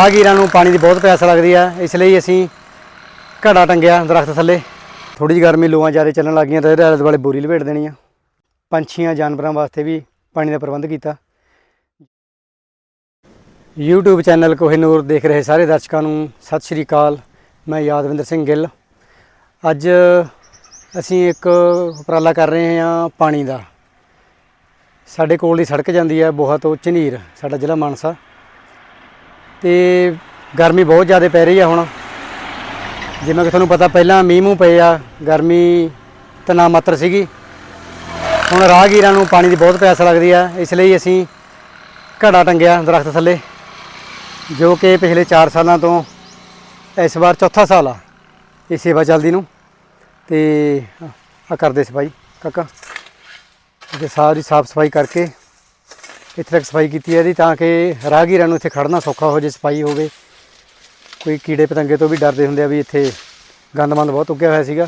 ਰਾਹਗੀਰਾਂ ਨੂੰ ਪਾਣੀ ਦੀ ਬਹੁਤ ਪਿਆਸ ਲੱਗਦੀ ਆ, ਇਸ ਲਈ ਅਸੀਂ ਘੜਾ ਟੰਗਿਆ ਦਰਖਤ ਥੱਲੇ। ਥੋੜੀ ਜਿਹੀ ਗਰਮੀ ਲੋਆਂ ਜ਼ਿਆਦਾ ਚੱਲਣ ਲੱਗੀਆਂ ਤਾਂ ਇਹਦੇ ਆਲੇ ਦੁਆਲੇ ਬੋਰੀ ਲਪੇਟ ਦੇਣੀ ਆ। ਪੰਛੀਆਂ, ਜਾਨਵਰਾਂ ਵਾਸਤੇ ਵੀ ਪਾਣੀ ਦਾ ਪ੍ਰਬੰਧ ਕੀਤਾ। YouTube ਚੈਨਲ ਕੋਹਿਨੂਰ ਦੇਖ ਰਹੇ ਸਾਰੇ ਦਰਸ਼ਕਾਂ ਨੂੰ। ਸਤਿ ਸ਼੍ਰੀ ਅਕਾਲ, ਮੈਂ ਯਾਦਵਿੰਦਰ ਸਿੰਘ ਗਿੱਲ। ਅੱਜ ਅਸੀਂ ਇੱਕ ਉਪਰਾਲਾ ਕਰ ਰਹੇ ਹਾਂ ਪਾਣੀ ਦਾ। ਸਾਡੇ ਕੋਲ ਦੀ ਸੜਕ ਜਾਂਦੀ ਹੈ ਬੋਹਾ ਤੋਂ ਝਨੀਰ ਸਾਡਾ ਜ਼ਿਲ੍ਹਾ ਮਾਨਸਾ। ਤੇ ਗਰਮੀ ਬਹੁਤ ਜ਼ਿਆਦਾ ਪੈ ਰਹੀ ਆ ਹੁਣ। ਜਿਵੇਂ ਕਿ ਤੁਹਾਨੂੰ ਪਤਾ ਪਹਿਲਾਂ ਮੀਂਹ ਮੂੰਹ ਪਏ ਆ, ਗਰਮੀ ਤਾਂ ਨਾ ਮਾਤਰ ਸੀਗੀ। ਹੁਣ ਰਾਹਗੀਰਾਂ ਨੂੰ ਪਾਣੀ ਦੀ ਬਹੁਤ ਪਿਆਸ ਲੱਗਦੀ ਆ, ਇਸ ਲਈ ਅਸੀਂ ਘੜਾ ਟੰਗਿਆ ਦਰਖਤ ਥੱਲੇ, ਜੋ ਕਿ ਪਿਛਲੇ 4 ਸਾਲਾਂ ਤੋਂ ਇਸ ਵਾਰ ਚੌਥਾ ਸਾਲ ਆ ਇਹ ਸੇਵਾ ਚੱਲਦੀ ਨੂੰ। ਤੇ ਆ ਕਰਦੇ ਸਫ਼ਾਈ, ਕਾਕਾ। ਤੇ ਸਾਰੀ ਸਾਫ਼ ਸਫ਼ਾਈ ਕਰਕੇ ਇੱਥੇ ਤੱਕ ਸਫ਼ਾਈ ਕੀਤੀ ਹੈ ਇਹਦੀ, ਤਾਂ ਕਿ ਰਾਹਗੀਰਾਂ ਨੂੰ ਇੱਥੇ ਖੜਨਾ ਸੌਖਾ ਹੋ ਜੇ, ਸਫ਼ਾਈ ਹੋਵੇ। ਕੋਈ ਕੀੜੇ ਪਤੰਗੇ ਤੋਂ ਵੀ ਡਰਦੇ ਹੁੰਦੇ ਆ ਵੀ ਇੱਥੇ ਗੰਦਮੰਦ ਬਹੁਤ ਉੱਗਿਆ ਹੋਇਆ ਸੀਗਾ,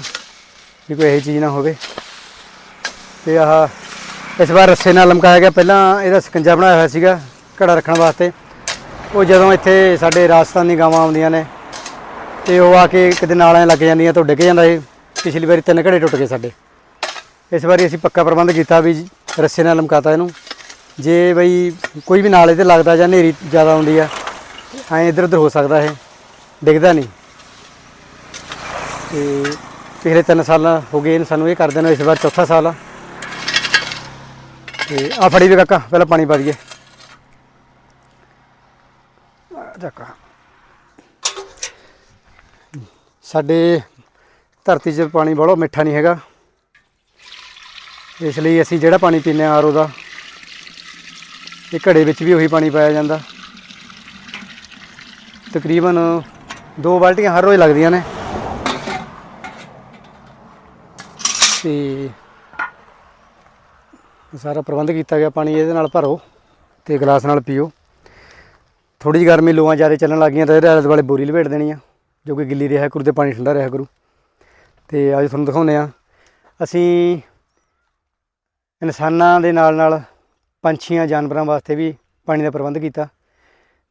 ਵੀ ਕੋਈ ਇਹੋ ਚੀਜ਼ ਨਾ ਹੋਵੇ। ਤੇ ਆਹ, ਇਸ ਵਾਰ ਰੱਸੇ ਨਾਲ ਲਮਕਾਇਆ ਗਿਆ। ਪਹਿਲਾਂ ਇਹਦਾ ਸਕੰਜਾ ਬਣਾਇਆ ਹੋਇਆ ਸੀਗਾ ਘੜਾ ਰੱਖਣ ਵਾਸਤੇ। ਉਹ ਜਦੋਂ ਇੱਥੇ ਸਾਡੇ ਰਾਜਸਥਾਨੀ ਗਾਵਾਂ ਆਉਂਦੀਆਂ ਨੇ, ਤੇ ਉਹ ਆ ਕੇ ਕਿਤੇ ਨਾਲਿਆਂ ਲੱਗ ਜਾਂਦੀਆਂ ਤੋਂ ਡਿੱਗ ਜਾਂਦਾ ਇਹ। ਪਿਛਲੀ ਵਾਰੀ ਤਿੰਨ ਘੜੇ ਟੁੱਟ ਗਏ ਸਾਡੇ। ਇਸ ਵਾਰੀ ਅਸੀਂ ਪੱਕਾ ਪ੍ਰਬੰਧ ਕੀਤਾ ਵੀ ਰੱਸੇ ਨਾਲ ਲਮਕਾਤਾ ਇਹਨੂੰ। ਜੇ ਬਈ ਕੋਈ ਵੀ ਨਾਲੇ ਤੇ ਲੱਗਦਾ ਜਾਂ ਹਨੇਰੀ ਜ਼ਿਆਦਾ ਆਉਂਦੀ ਆ, ਐਂ ਇੱਧਰ ਉੱਧਰ ਹੋ ਸਕਦਾ ਇਹ, ਡਿੱਗਦਾ ਨਹੀਂ। ਤੇ ਪਿਛਲੇ 3 ਸਾਲ ਹੋ ਗਏ ਨੇ ਸਾਨੂੰ ਇਹ ਕਰਦੇ ਨੂੰ ਇਸ ਵਾਰ ਚੌਥਾ ਸਾਲ ਆ। ਤੇ ਆ ਫੜੀ ਵੀ ਕਾਕਾ, ਪਹਿਲਾਂ ਪਾਣੀ ਪਾ ਦਈਏ। ਚੱਕਾ। ਸਾਡੇ ਧਰਤੀ 'ਚ ਪਾਣੀ ਬਹੁਤ ਮਿੱਠਾ ਨਹੀਂ ਹੈਗਾ। ਇਸ ਲਈ ਅਸੀਂ ਜਿਹੜਾ ਪਾਣੀ ਪੀਂਦੇ ਹਾਂ ਆਰਓ ਦਾ ਇਹ ਘੜੇ ਵਿੱਚ ਵੀ ਉਹੀ ਪਾਣੀ ਪਾਇਆ ਜਾਂਦਾ। ਤਕਰੀਬਨ ਦੋ ਬਾਲਟੀਆਂ ਹਰ ਰੋਜ਼ ਲੱਗਦੀਆਂ ਨੇ। ਤੇ ਸਾਰਾ ਪ੍ਰਬੰਧ ਕੀਤਾ ਗਿਆ ਪਾਣੀ ਇਹਦੇ ਨਾਲ ਭਰੋ ਤੇ ਗਲਾਸ ਨਾਲ ਪੀਓ। ਥੋੜੀ ਜਿਹੀ ਗਰਮੀ ਲੋਆਂ ਜ਼ਿਆਦਾ ਚੱਲਣ ਲੱਗੀਆਂ ਤਾਂ ਇਹਦੇ ਆਲੇ ਦੁਆਲੇ ਬੋਰੀ ਲਪੇਟ ਦੇਣੀ ਆ, ਜੋ ਕਿ ਗਿੱਲੀ ਰਿਹਾ ਕਰੂ ਤੇ ਪਾਣੀ ਠੰਡਾ ਰਿਹਾ ਕਰੂ। ਤੇ ਅੱਜ ਤੁਹਾਨੂੰ ਦਿਖਾਉਂਦੇ ਆ ਅਸੀਂ ਇਨਸਾਨਾਂ ਦੇ ਨਾਲ ਨਾਲ ਪੰਛੀਆਂ, ਜਾਨਵਰਾਂ ਵਾਸਤੇ ਵੀ ਪਾਣੀ ਦਾ ਪ੍ਰਬੰਧ ਕੀਤਾ,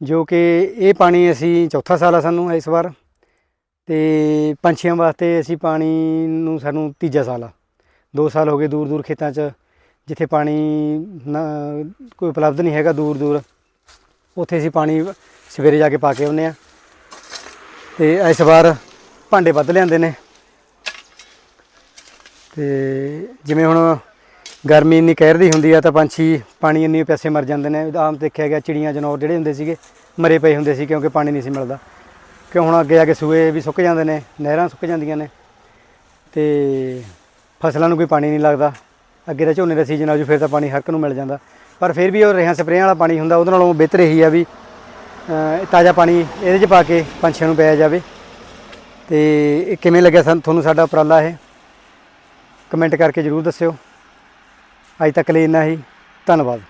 ਜੋ ਕਿ ਇਹ ਪਾਣੀ ਅਸੀਂ ਚੌਥਾ ਸਾਲ ਆ ਸਾਨੂੰ ਇਸ ਵਾਰ, ਤੇ ਪੰਛੀਆਂ ਵਾਸਤੇ ਅਸੀਂ ਪਾਣੀ ਨੂੰ ਸਾਨੂੰ ਤੀਜਾ ਸਾਲ ਆ। 2 ਸਾਲ ਹੋ ਗਏ ਦੂਰ ਦੂਰ ਖੇਤਾਂ 'ਚ, ਜਿੱਥੇ ਪਾਣੀ ਨਾ, ਕੋਈ ਉਪਲਬਧ ਨਹੀਂ ਹੈਗਾ ਦੂਰ ਦੂਰ ਉੱਥੇ ਅਸੀਂ ਪਾਣੀ ਸਵੇਰੇ ਜਾ ਕੇ ਪਾ ਕੇ ਆਉਂਦੇ ਆ ਤੇ ਇਸ ਵਾਰ ਭਾਂਡੇ ਵੱਧ ਲਿਆਂਦੇ ਨੇ, ਤੇ ਜਿਵੇਂ ਹੁਣ ਗਰਮੀ ਇੰਨੀ ਕਹਿਰ ਦੀ ਹੁੰਦੀ ਆ ਤਾਂ ਪੰਛੀ ਪਾਣੀ ਇੰਨੀ ਪਿਆਸੇ ਮਰ ਜਾਂਦੇ ਨੇ। ਆਮ ਦੇਖਿਆ ਗਿਆ ਚਿੜੀਆਂ ਜਨੌਰ ਜਿਹੜੇ ਹੁੰਦੇ ਸੀਗੇ, ਮਰੇ ਪਏ ਹੁੰਦੇ ਸੀ ਕਿਉਂਕਿ ਪਾਣੀ ਨਹੀਂ ਸੀ ਮਿਲਦਾ। ਕਿਉਂ ਹੁਣ ਅੱਗੇ ਆ ਕੇ ਸੂਏ ਵੀ ਸੁੱਕ ਜਾਂਦੇ ਨੇ, ਨਹਿਰਾਂ ਸੁੱਕ ਜਾਂਦੀਆਂ ਨੇ ਤੇ ਫਸਲਾਂ ਨੂੰ ਕੋਈ ਪਾਣੀ ਨਹੀਂ ਲੱਗਦਾ। ਅੱਗੇ ਤਾਂ ਝੋਨੇ ਦਾ ਸੀਜ਼ਨ ਆ ਜੂ, ਫਿਰ ਤਾਂ ਪਾਣੀ ਹਰ ਇੱਕ ਨੂੰ ਮਿਲ ਜਾਂਦਾ। ਪਰ ਫਿਰ ਵੀ ਉਹ ਰੇਹਾਂ ਸਪਰੇਆਂ ਵਾਲਾ ਪਾਣੀ ਹੁੰਦਾ, ਉਹਦੇ ਨਾਲੋਂ ਬਿਹਤਰ ਇਹੀ ਆ ਵੀ ਤਾਜ਼ਾ ਪਾਣੀ ਇਹਦੇ 'ਚ ਪਾ ਕੇ ਪੰਛੀਆਂ ਨੂੰ ਪਿਆਇਆ ਜਾਵੇ। ਤੇ ਕਿਵੇਂ ਲੱਗਿਆ ਸਾਨੂੰ ਤੁਹਾਨੂੰ ਸਾਡਾ ਉਪਰਾਲਾ ਇਹ? ਕਮੈਂਟ ਕਰਕੇ ਜਰੂਰ ਦੱਸਿਓ। ਅੱਜ ਤੱਕ ਲਈ ਇੰਨਾ ਹੀ। ਧੰਨਵਾਦ।